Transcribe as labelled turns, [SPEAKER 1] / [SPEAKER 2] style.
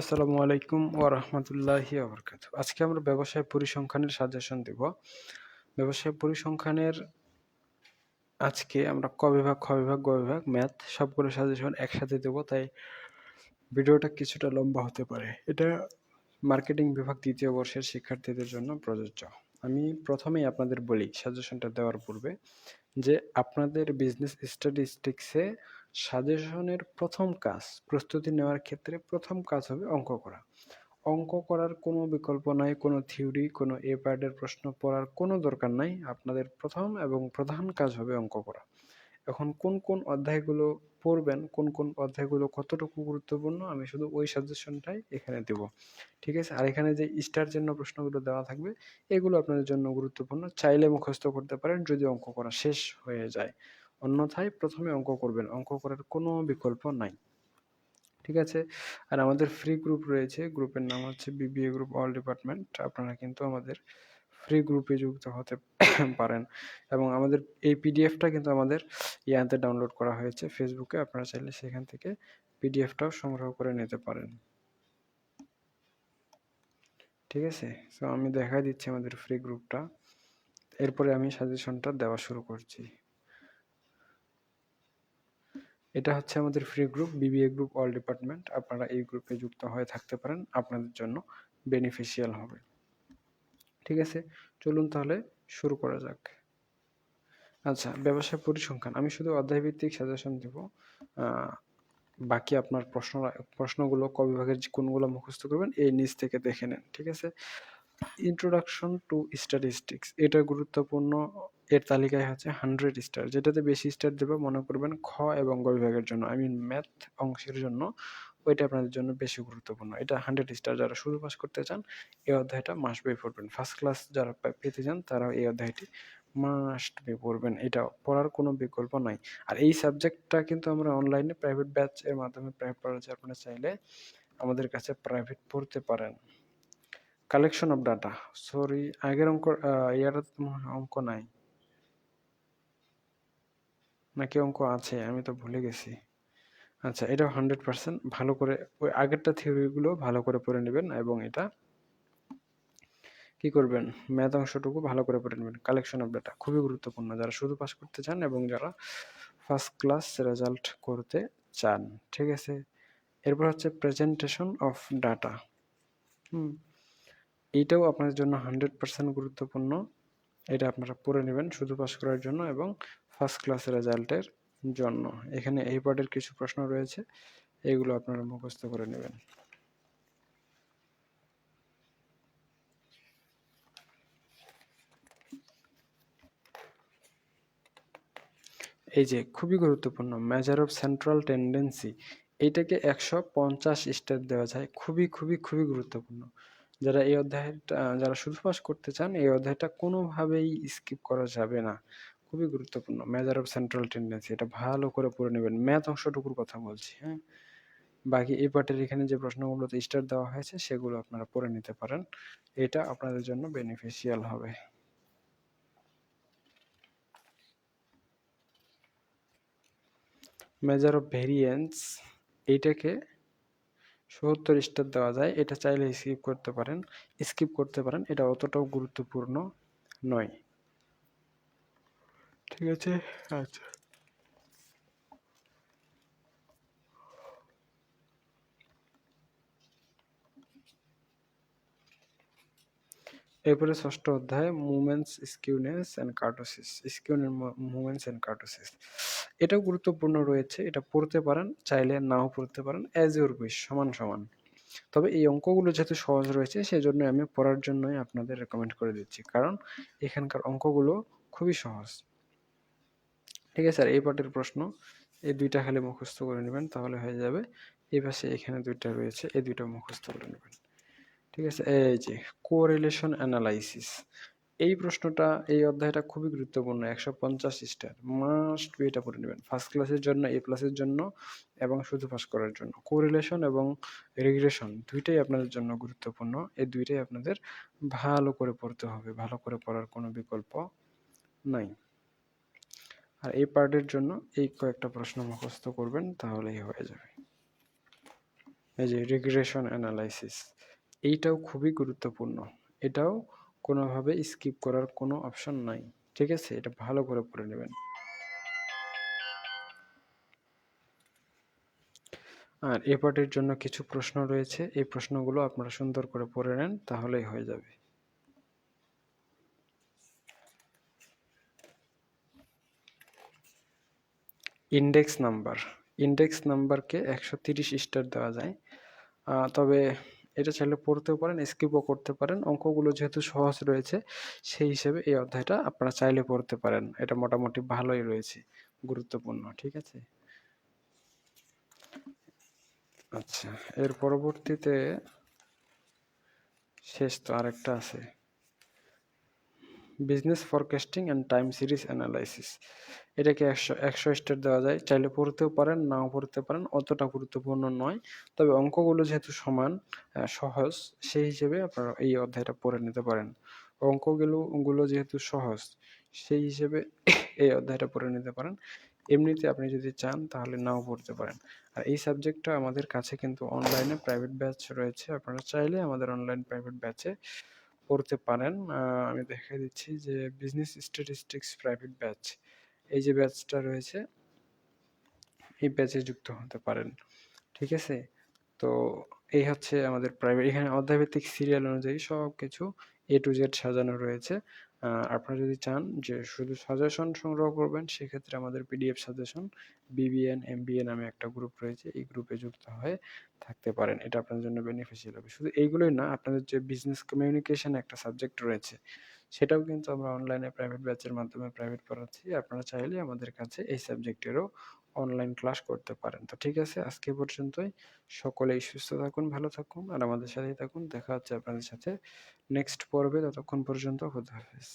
[SPEAKER 1] আসসালামু আলাইকুম ওয়া রাহমাতুল্লাহি ওয়া বারাকাতুহু। আজকে আমরা ব্যবসায় পরিসংখ্যানের সাজেশন দেব। ব্যবসায় পরিসংখ্যানের আজকে আমরা ক বিভাগ, খ বিভাগ, গ বিভাগ, ম্যাথ সবগুলো সাজেশন একসাথে দেব তাই ভিডিওটা কিছুটা লম্বা হতে পারে। এটা মার্কেটিং বিভাগ দ্বিতীয় বর্ষের শিক্ষার্থীদের জন্য প্রযোজ্য। আমি প্রথমেই আপনাদের বলি সাজেশনটা দেওয়ার পূর্বে যে আপনাদের বিজনেস স্ট্যাটিস্টিক্সে সাজেশনের প্রথম কাজ, প্রস্তুতি নেওয়ার ক্ষেত্রে প্রথম কাজ হবে অঙ্ক করা। অঙ্ক করার কোনো বিকল্প নাই, কোনো থিওরি কোনো এ প্যাডের প্রশ্ন পড়ার কোনো দরকার নাই। আপনাদের প্রথম এবং প্রধান কাজ হবে অঙ্ক করা। এখন কোন কোন অধ্যায়গুলো পড়বেন, কোন কোন অধ্যায়গুলো কতটুকু গুরুত্বপূর্ণ, আমি শুধু ওই সাজেশনটাই এখানে দেব। ঠিক আছে? আর এখানে যে স্টার চিহ্ন প্রশ্নগুলো দেওয়া থাকবে, এগুলো আপনাদের জন্য গুরুত্বপূর্ণ। চাইলে মুখস্থ করতে পারেন যদি অঙ্ক করা শেষ হয়ে যায়। অন্যথায় প্রথমে অঙ্ক করবেন। অঙ্ক করার কোনো বিকল্প নাই। ঠিক আছে? আর আমাদের ফ্রি গ্রুপ রয়েছে। গ্রুপের নাম হচ্ছে বিবিএ গ্রুপ অল ডিপার্টমেন্ট আপনারা কিন্তু আমাদের ফ্রি গ্রুপে যুক্ত হতে পারেন। এবং আমাদের এই পিডিএফটা কিন্তু আমাদের ইয়াতে ডাউনলোড করা হয়েছে। ফেসবুকে আপনারা চাইলে সেখান থেকে পিডিএফটাও সংগ্রহ করে নিতে পারেন। ঠিক আছে? সো আমি দেখা দিচ্ছি আমাদের ফ্রি গ্রুপটা এরপরে আমি সাজেশনটা দেওয়া শুরু করছি। এটা হচ্ছে আমাদের free group BBA group all department আপনারা এই গ্রুপে যুক্ত হয়ে থাকতে পারেন, আপনাদের জন্য বেনিফিশিয়াল হবে। ঠিক আছে? চলুন তাহলে শুরু করা যাক। আচ্ছা ব্যবসা পরিসংখ্যান। আমি শুধু অধ্যায়ভিত্তিক সাজেশন দেব। বাকি আপনার প্রশ্ন, প্রশ্নগুলো, কবিভাগের কোনগুলো মুখস্থ করবেন, এই নিচ থেকে দেখে নেন। ঠিক আছে? ইন্ট্রোডাকশন টু স্ট্যাটিস্টিক্স এটা গুরুত্বপূর্ণ। এর তালিকায় হচ্ছে হান্ড্রেড স্টার যেটাতে বেশি স্টার দেবে মনে করবেন খ এবং গ বিভাগের জন্য। আই মিন ম্যাথ অংশের জন্য ওইটা আপনাদের জন্য বেশি গুরুত্বপূর্ণ। এটা হান্ড্রেড স্টার যারা শুরু পাস করতে চান, এই অধ্যায়টা মাস বই পড়বেন। ফার্স্ট ক্লাস যারা পেতে চান, তারাও এই অধ্যায়টি মাস্ট বি পড়বেন। এটা পড়ার কোনো বিকল্প নাই। আর এই সাবজেক্টটা কিন্তু আমরা অনলাইনে প্রাইভেট ব্যাচ এর মাধ্যমে প্রাইভেট পড়া যায় আপনারা চাইলে আমাদের কাছে প্রাইভেট পড়তে পারেন। কালেকশন অফ ডাটা সরি আগের অঙ্ক ইয়ার অঙ্ক নাই। নাকি অঙ্ক আছে? আমি তো ভুলে গেছি। আচ্ছা এটা হান্ড্রেড পার্সেন্ট ভালো করে, ওই আগেরটা থিওরিগুলো ভালো করে পড়ে নেবেন এবং এটা কি করবেন? ম্যাথ অংশটুকু ভালো করে পড়ে নেবেন। কালেকশন অফ ডাটা খুবই গুরুত্বপূর্ণ। যারা শুধু পাস করতে চান এবং যারা ফার্স্ট ক্লাস রেজাল্ট করতে চান, ঠিক আছে? এরপর হচ্ছে প্রেজেন্টেশন অফ ডাটা হুম। এইটাও আপনাদের জন্য হান্ড্রেড পার্সেন্ট গুরুত্বপূর্ণ। এটা আপনারা পড়ে নেবেন শুধু পাস করার জন্য এবং ফার্স্ট ক্লাস রেজাল্টের জন্য। এখানে এই পার্টের কিছু প্রশ্ন রয়েছে, এগুলো আপনারা মুখস্থ করে নেবেন। এই যে, খুবই গুরুত্বপূর্ণ মেজার অফ সেন্ট্রাল টেন্ডেন্সি এইটাকে একশো পঞ্চাশ স্টার দেওয়া যায়। খুবই খুবই খুবই গুরুত্বপূর্ণ। যারা এই অধ্যায়টা, যারা পাস করতে চান, এই অধ্যায়টা কোনোভাবেই স্কিপ করা যাবে না। খুবই গুরুত্বপূর্ণ। মেজার অফ সেন্ট্রাল টেন্ডেন্সি এটা ভালো করে পড়ে নেবেন। ম্যাথ অংশটুকুর কথা বলছি হ্যাঁ? বাকি এই পার্টের এখানে যে প্রশ্নগুলোতে স্টার দেওয়া হয়েছে, সেগুলো আপনারা পড়ে নিতে পারেন। এটা আপনাদের জন্য বেনিফিশিয়াল হবে। মেজার অফ ভেরিয়েন্স এইটাকে সত্তর স্টার দেওয়া যায়, এটা চাইলে স্কিপ করতে পারেন। স্কিপ করতে পারেন, এটা অতটাও গুরুত্বপূর্ণ নয়। ঠিক আছে? আচ্ছা। এরপরে ষষ্ঠ অধ্যায় মুভমেন্টস স্কিউনেস অ্যান্ড কার্টোসিস স্কিউনের মুভমেন্টস অ্যান্ড কার্টোসিস এটাও গুরুত্বপূর্ণ রয়েছে, এটা পড়তে পারেন, চাইলে নাও পড়তে পারেন অ্যাজ ইউর উইশ সমান সমান। তবে এই অঙ্কগুলো যেহেতু সহজ রয়েছে সেই জন্য আমি পড়ার জন্যই আপনাদের রেকমেন্ড করে দিচ্ছি, কারণ এখানকার অঙ্কগুলো খুবই সহজ। ঠিক আছে, আর এই পার্টের প্রশ্ন, এই দুইটা খালি মুখস্থ করে নেবেন, তাহলে হয়ে যাবে, এই পাশে এখানে দুইটা রয়েছে, এই দুইটা মুখস্থ করে নেবেন। ঠিক আছে, এই যে কোরিলেশন অ্যানালাইসিস এই প্রশ্নটা, এই অধ্যায়টা খুবই গুরুত্বপূর্ণ, একশো পঞ্চাশ স্টার। মাস্ট বি এটা পড়ে নেবেন। ফার্স্ট ক্লাসের জন্য এ প্লাসের জন্য এবং শুধু পাস করার জন্য। কোরিলেশন এবং রিগ্রেশন দুইটাই আপনাদের জন্য গুরুত্বপূর্ণ। এই দুইটাই আপনাদের ভালো করে পড়তে হবে। ভালো করে পড়ার কোনো বিকল্প নাই। আর এই পার্টের জন্য এই কয়েকটা প্রশ্ন মুখস্থ করবেন, তাহলেই হয়ে যাবে। এই যে রিগ্রেশন অ্যানালাইসিস এইটাও খুবই গুরুত্বপূর্ণ। এটাও কোনোভাবে স্কিপ করার কোনো অপশন নাই, ঠিক আছে? এটা ভালো করে পড়ে নেবেন। আর এ পার্টের জন্য কিছু প্রশ্ন রয়েছে, এই প্রশ্নগুলো আপনারা সুন্দর করে পড়ে নেন, তাহলেই হয়ে যাবে। ইন্ডেক্স নাম্বার ইন্ডেক্স নাম্বারকে একশো তিরিশ স্টার দেওয়া যায়। তবে এটা চাইলে পড়তেও পারেন স্কিপও করতে পারেন। অঙ্কগুলো যেহেতু সহজ রয়েছে, সেই হিসেবে এই অধ্যায়টা আপনারা চাইলে পড়তে পারেন। এটা মোটামুটি ভালোই রয়েছে, গুরুত্বপূর্ণ, ঠিক আছে? আচ্ছা এর পরবর্তীতে শেষ তো আরেকটা আছে। Business forecasting and time series analysis এটাকে একশো একশো স্টার দেওয়া যায়। চাইলে পড়তেও পারেন, নাও পড়তে পারেন, অতটা গুরুত্বপূর্ণ নয়। তবে অঙ্কগুলো যেহেতু সমান সহজ, সেই হিসেবে আপনারা এই অধ্যায়টা পড়ে নিতে পারেন। অঙ্কগুলো, গুলো যেহেতু সহজ, সেই হিসেবে এই অধ্যায়টা পড়ে নিতে পারেন। এমনিতে আপনি যদি চান, তাহলে নাও পড়তে পারেন। আর এই সাবজেক্টটা আমাদের কাছে কিন্তু অনলাইনে প্রাইভেট ব্যাচ রয়েছে। আপনারা চাইলে আমাদের অনলাইন প্রাইভেট ব্যাচে পড়তে পারেন। আমি দেখাই দিচ্ছি যে বিজনেস স্ট্যাটিস্টিক্স প্রাইভেট ব্যাচ এই যে ব্যাচটা রয়েছে, এই ব্যাচে যুক্ত হতে পারেন, ঠিক আছে? তো এই হচ্ছে আমাদের প্রাইভেট এখানে অধ্যায়ভিত্তিক সিরিয়াল অনুযায়ী সব কিছু এ টু জেড সাজানো রয়েছে। আপনারা যদি চান যে শুধু সাজেশন সংগ্রহ করবেন, সেক্ষেত্রে আমাদের পিডিএফ সাজেশন বিবিএন এমবিএ নামে একটা গ্রুপ রয়েছে। এই গ্রুপে যুক্ত হয়ে থাকতে পারেন। এটা আপনার জন্য বেনিফিশিয়াল হবে। শুধু এইগুলোই না, আপনাদের যে বিজনেস কমিউনিকেশন একটা সাবজেক্ট রয়েছে, সেটাও কিন্তু আমরা অনলাইনে প্রাইভেট ব্যাচের মাধ্যমে প্রাইভেট পড়াচ্ছি। আপনারা চাইলে আমাদের কাছে এই সাবজেক্টেরও অনলাইন ক্লাস করতে পারেন। তো ঠিক আছে, আজকে পর্যন্তই। সকলেই সুস্থ থাকুন, ভালো থাকুন আর আমাদের সাথেই থাকুন। দেখা হচ্ছে আপনাদের সাথে নেক্সট পর্বে। ততক্ষণ পর্যন্ত খুদা হাফেজ।